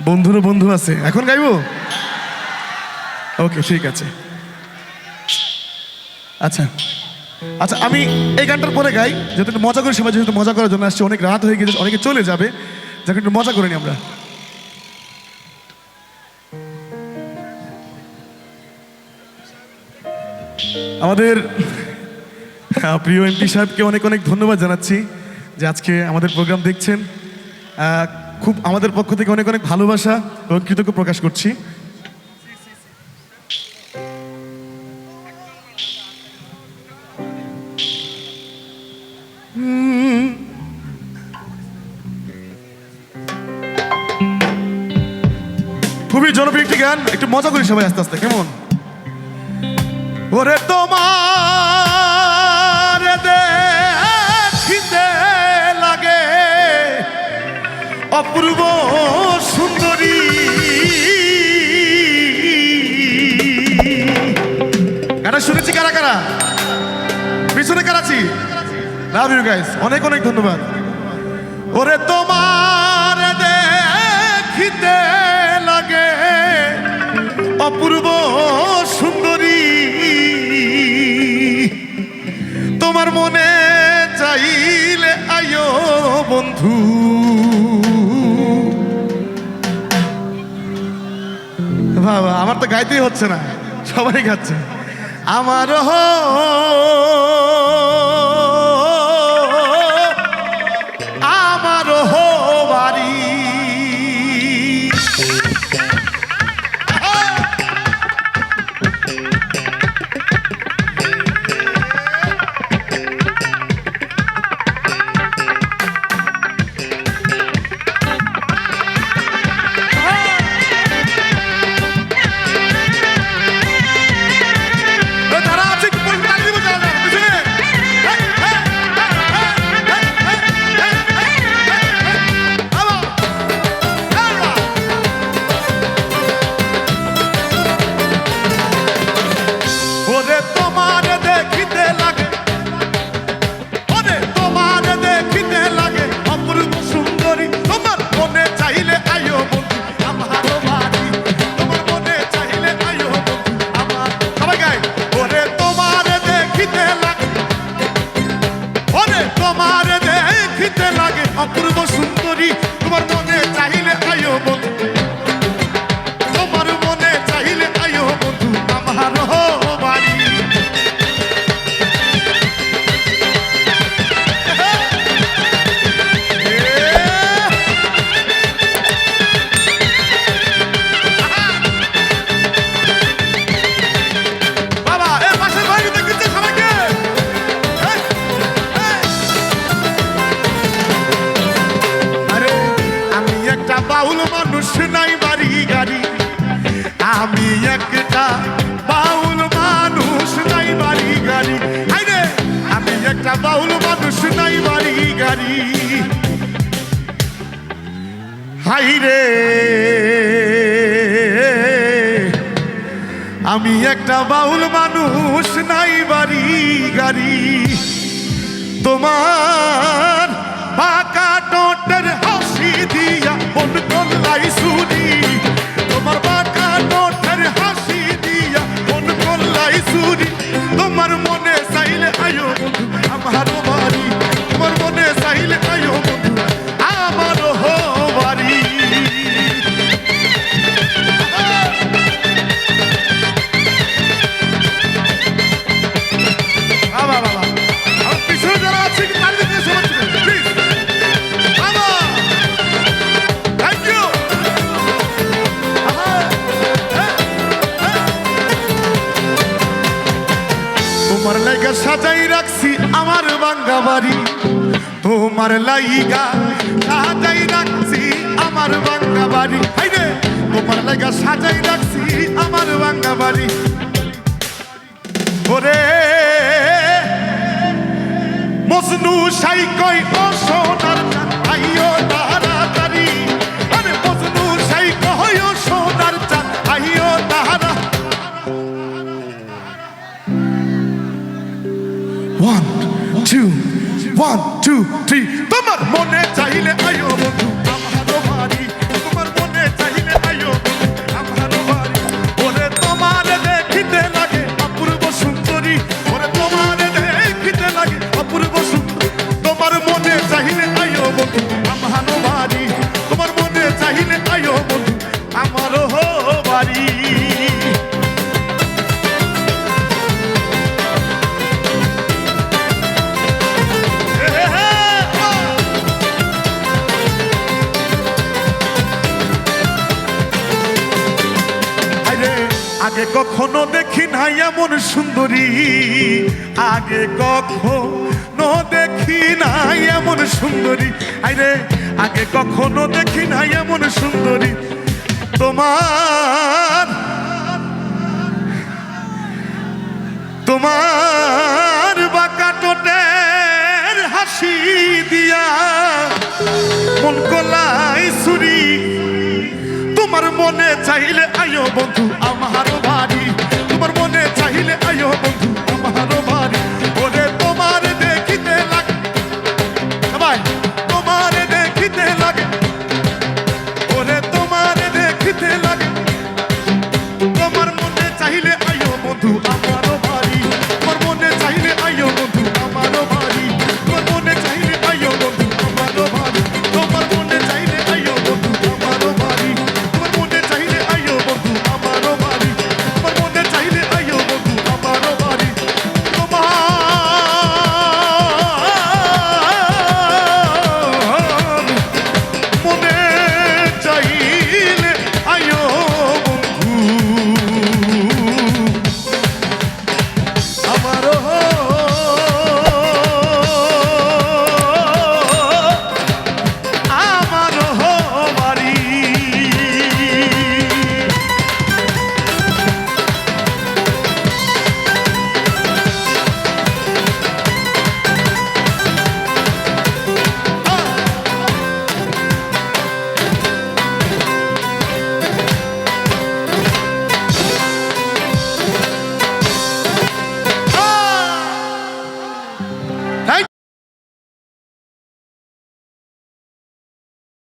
বন্ধুরও বন্ধু আছে। এখন গাইবো? ওকে, ঠিক আছে। আচ্ছা। আচ্ছা আমি এই গানটার পরে গাই, যেহেতু একটু মজা করে, সবাই যেহেতু মজা করার জন্য আসছে, অনেক রাত হয়ে গেছে, অনেকে চলে যাবে। যাকে, একটু মজা করে নি আমরা। আমাদের প্রিয় এমপি সাহেবকে অনেক অনেক ধন্যবাদ জানাচ্ছি যে আজকে আমাদের প্রোগ্রাম দেখছেন। খুব আমাদের পক্ষ থেকে অনেক অনেক ভালোবাসা এবং কৃতজ্ঞ প্রকাশ করছি। খুবই জনপ্রিয় একটি গান, একটু মজা করি সবাই আস্তে আস্তে, কেমন? ওরে তোমার অপূর্ব সুন্দরী। গানা শুনেছি কারা কারা? পিছনে কারাছি লাভ ইউ গাইস অনেক অনেক ধন্যবাদ। ওরে তোমার দেখিতে লাগে অপূর্ব সুন্দরী। তোমার মনে চাইলে আয়ো বন্ধু। বাবা আমার তো গাইতেই হচ্ছে না সবাই গাচ্ছে। আমার হাই রে আমি একটা বাউল মানুষ নাই বাড়ি গাড়ি। তোমার সাজাই রাখছি আমার বাঙ্গা বাড়ি। তোমার লাইগা সাজাই রাখছি আমার বাঙ্গা বাড়ি। হাইরে তোমার লাইগা সাজাই রাখছি আমার বাঙ্গা বাড়ি। ওরে, মজনু সাই কই ও ওয়ান টু থ্রি তোমার মনে চাইলে আয়ো বন্ধু কখনো দেখি নাই এমন সুন্দরী। আগে কখনো দেখি নাই এমন সুন্দরী। আরে আগে কখনো দেখি নাই এমন সুন্দরী। তোমার তোমার বাঁকা টোটের হাসি দিয়া মন কলাই সুরি তোমার মনে চাইলে আয়ো বন্ধু আমার